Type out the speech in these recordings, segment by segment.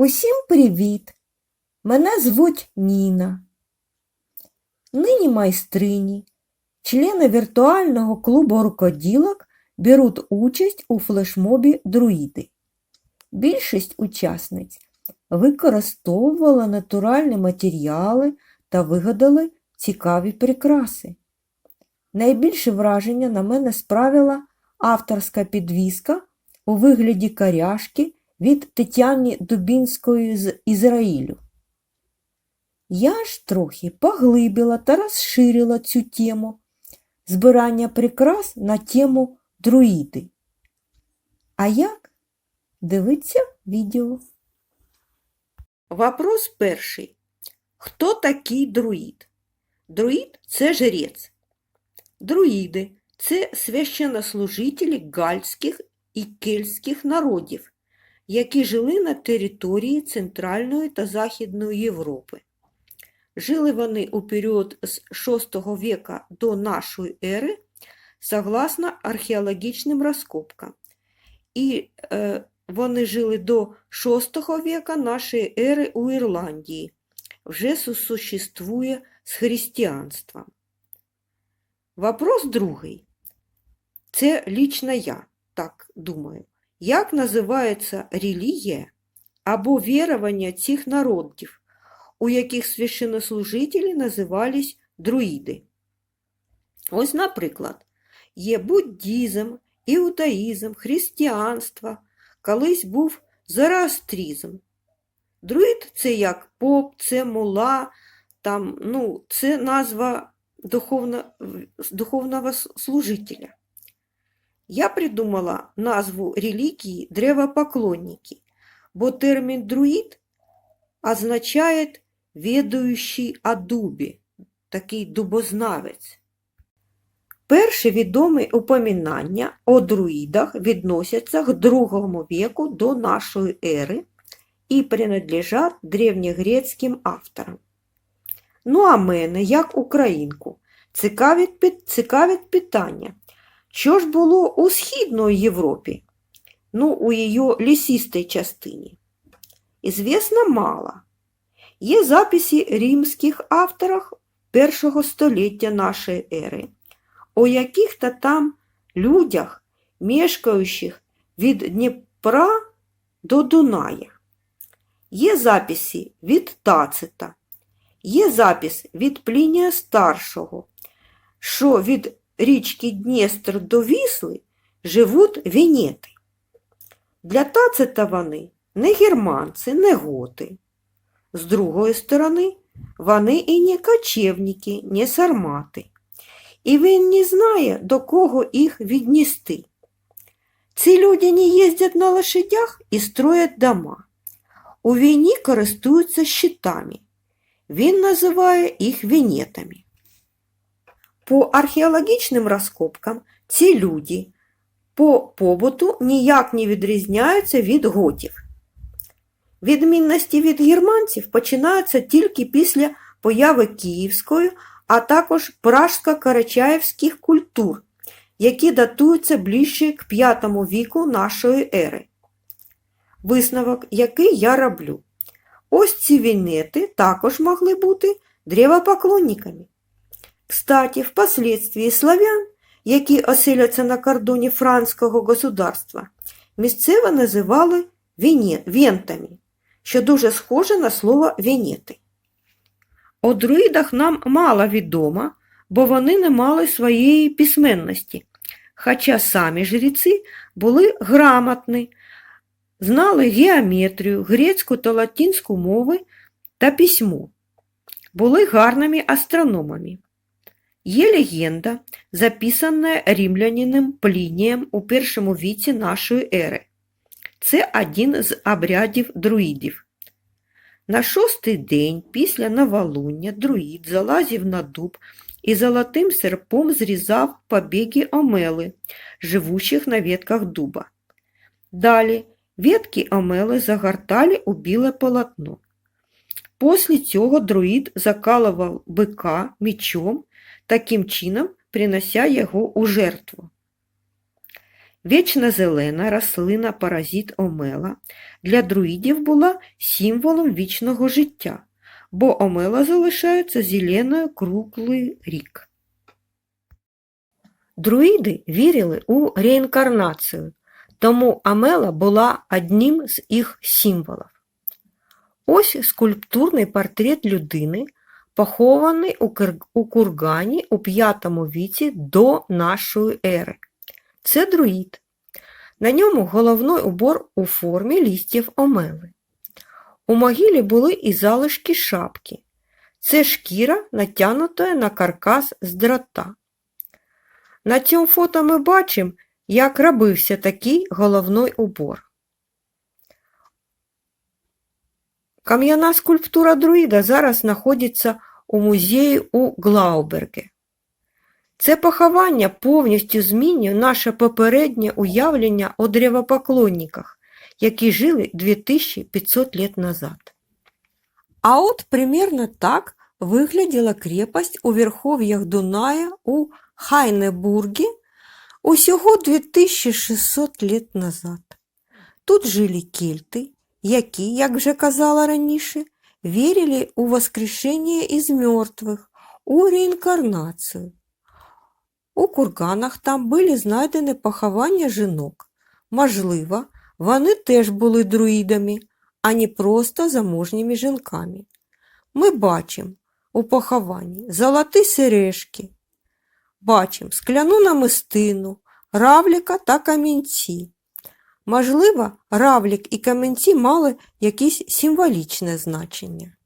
Усім привіт! Мене звуть Ніна. Нині майстрині, члени віртуального клубу рукоділок беруть участь у флешмобі Друїди. Більшість учасниць використовували натуральні матеріали та вигадали цікаві прикраси. Найбільше враження на мене справила авторська підвіска у вигляді коряшки від Тетяни Дубінської з Ізраїлю. Я ж трохи поглибила та розширила цю тему збирання прикрас на тему друїди. А як? Дивіться відео. Вопрос перший. Хто такий друїд? Друїд це жрець. Друїди це священнослужителі гальських і кельтських народів, які жили на території Центральної та Західної Європи. Жили вони у період з VI века до нашої ери, согласно археологічним розкопкам. І е, вони жили до VI века нашої ери у Ірландії, вже сосуществує з християнством. Вопрос другий. Це лічно я так думаю. Як називається релігія або вірування цих народів, у яких священнослужителі називались друїди? Ось, наприклад, є буддізм, іудаїзм, християнство, колись був зороастризм. Друїд це як поп, це мула, там, ну, це назва духовно, духовного служителя. Я придумала назву релігії древопоклонники, бо термін друїд означає «ведаючий о дубі, такий дубознавець. Перші відомі упомінання о друїдах відносяться к другому віку до нашої ери і принадлежать древньогрецьким авторам. Ну, а мене, як українку, цікавить, цікавить питання. Що ж було у Східної Європі? Ну, у її лісистій частині? Ізвісно мало. Є записи римських авторів першого століття нашої ери, у яких-то там людях, мешкаючих від Дніпра до Дуная. Є записи від Тацита, є запис від Плінія Старшого, що від річки Дністр до Вісли живуть венети. Для Тацита вони не германці, не готи. З другої сторони, вони і не кочевники, не сармати. І він не знає, до кого їх віднести. Ці люди не їздять на лошадях і строять дома. У війні користуються щитами. Він називає їх венетами. По археологічним розкопкам ці люди по побуту ніяк не відрізняються від готів. Відмінності від германців починаються тільки після появи київської, а також пражсько-карачаївських культур, які датуються ближче к V віку нашої ери. Висновок, який я роблю. Ось ці вінети також могли бути древопоклонниками. Кстати, впоследствии славян, які оселяться на кордоні франського государства, місцево називали вентами, що дуже схоже на слово венети. О друїдах нам мало відомо, бо вони не мали своєї письменності, хоча самі жреці були грамотні, знали геометрію, грецьку та латинську мови та письмо, були гарними астрономами. Є легенда, записана римлянином Плінієм у першому віці нашої ери. Це один з обрядів друїдів. На шостий день після новолуння друїд залазив на дуб і золотим серпом зрізав побіги омели, живучих на ветках дуба. Далі ветки омели загортали у біле полотно. Після цього друїд закалував бика мечом таким чином принося його у жертву. Вічна зелена рослина паразит омела для друїдів була символом вічного життя, бо омела залишається зеленою круглий рік. Друїди вірили у реінкарнацію, тому Амела була одним з їх символів. Ось скульптурний портрет людини, похований у, кургані у V віці до нашої ери. Це друїд. На ньому головний убор у формі листів омели. У могилі були і залишки шапки. Це шкіра, натягнута на каркас з дрота. На цьому фото ми бачимо, як робився такий головний убор. Кам'яна скульптура друїда зараз знаходиться у музеї у Глауберге. Це поховання повністю змінює наше попереднє уявлення о древопоклонниках, які жили 2500 лет назад. А от примерно так вигляділа крепость у верхов'ях Дуная у Хайнебургі усього 2600 лет назад. Тут жили кельти, які, як вже казала раніше, вірили у воскрешення із мертвих, у реінкарнацію. У курганах там були знайдені поховання жінок. Можливо, вони теж були друїдами, а не просто заможніми жінками. Ми бачимо у похованні золоті сережки, бачимо скляну намистину, равліка та камінці. Можливо, равлік і камінці мали якесь символічне значення.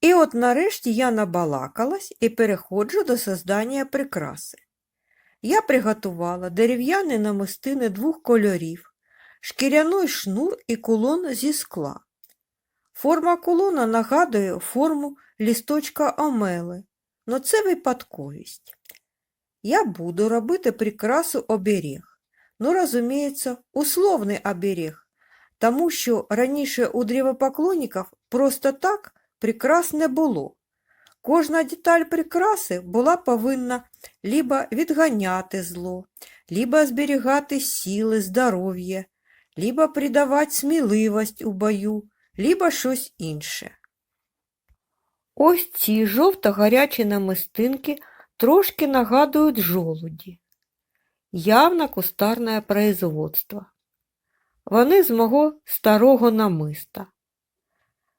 І от нарешті я набалакалась і переходжу до создання прикраси. Я приготувала дерев'яні намистини двох кольорів, шкіряний шнур і кулон зі скла. Форма кулона нагадує форму лісточка омели, но це випадковість. Я буду робити прикрасу оберіг. Ну, розуміється, условний оберіг, тому що раніше у древопоклонників просто так прикрас не було. Кожна деталь прикраси була повинна либо відганяти зло, либо зберігати сили, здоров'я, либо придавати сміливість у бою, либо щось інше. Ось ці жовто-гарячі намистинки трошки нагадують жолуді. Явно кустарне производство. Вони з мого старого намиста.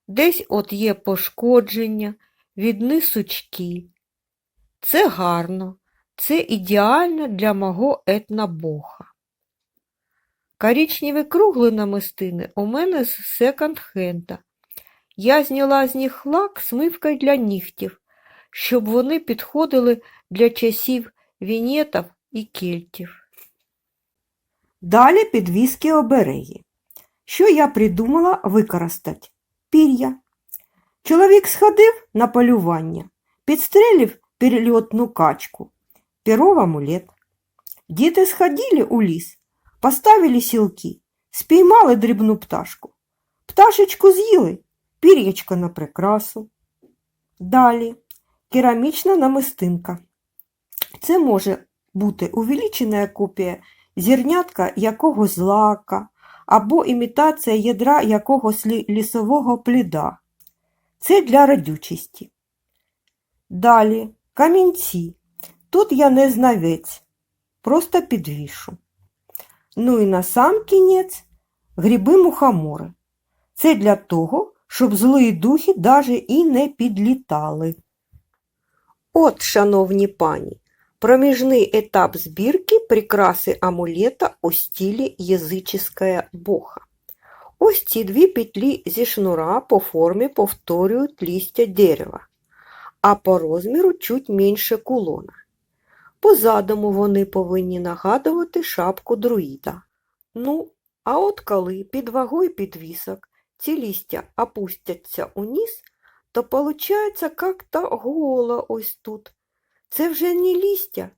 Десь от є пошкодження, відни сучки. Це гарно, це ідеально для мого етнобоха. Корічневі кругли намистини у мене з секонд-хенда. Я зняла з них лак смивкою для нігтів, щоб вони підходили для часів вінетів і кельтів. Далі підвіски обереги. Що я придумала використати? Пір'я. Чоловік сходив на полювання, підстрелив перельотну качку, перов амулет. Діти сходили у ліс, поставили сілки, спіймали дрібну пташку. Пташечку з'їли, пір'ячко на прикрасу. Далі керамічна намистинка. Це може бути увеличена копія зернятка якогось злака або імітація ядра якогось лісового пліда. Це для радючості. Далі камінці. Тут я не знавець, просто підвішу. Ну і на сам кінець гриби мухомори. Це для того, щоб злі духи даже і не підлітали. От, шановні пані, проміжний етап збірки прикраси амулета у стилі язическая боха. Ось ці дві петлі зі шнура по формі повторюють листя дерева, а по розміру чуть менше кулона. По задуму вони повинні нагадувати шапку друїда. Ну, а от коли під вагою підвісок ці листя опустяться униз, то получається как-то голо ось тут. Це вже не листя,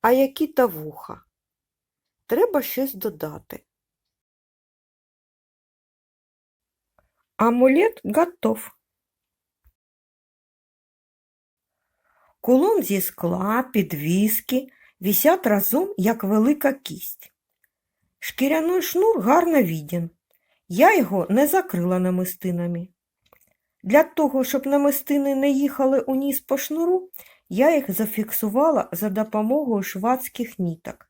а які-то вуха. Треба щось додати. Амулет готов. Кулон зі скла, підвіски, висять разом, як велика кість. Шкіряний шнур гарно віден. Я його не закрила намистинами. Для того, щоб намистини не їхали униз по шнуру, я їх зафіксувала за допомогою швадських ніток.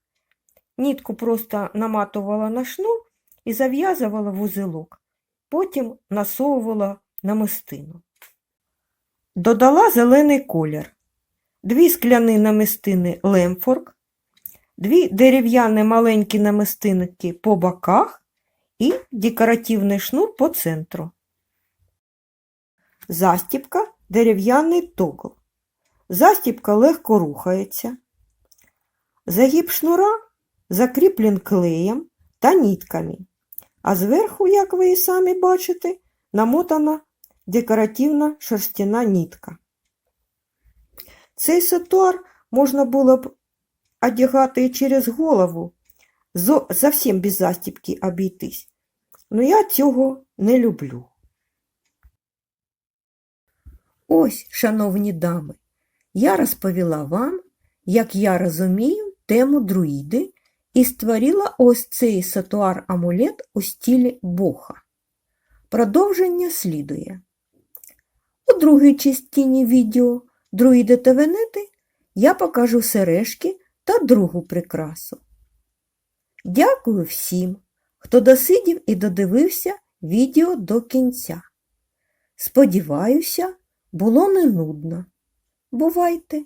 Нітку просто наматувала на шнур і зав'язувала вузелок. Потім насовувала намистину. Додала зелений колір. Дві скляні намистини лемфорк, дві дерев'яні маленькі намистинки по боках і декоративний шнур по центру. Застіпка дерев'яний тогл. Застіпка легко рухається. Загиб шнура закріплен клеєм та нітками, а зверху, як ви і самі бачите, намотана декоративна шерстяна нітка. Цей сетуар можна було б одягати і через голову, зо- зовсім без застіпки обійтись. Но я цього не люблю. Ось, шановні дами, я розповіла вам, як я розумію тему друїди і створила ось цей сатуар-амулет у стилі боха. Продовження слідує. У другій частині відео Друїди та венети я покажу сережки та другу прикрасу. Дякую всім, хто досидів і додивився відео до кінця. Сподіваюся, було не нудно. Бувайте!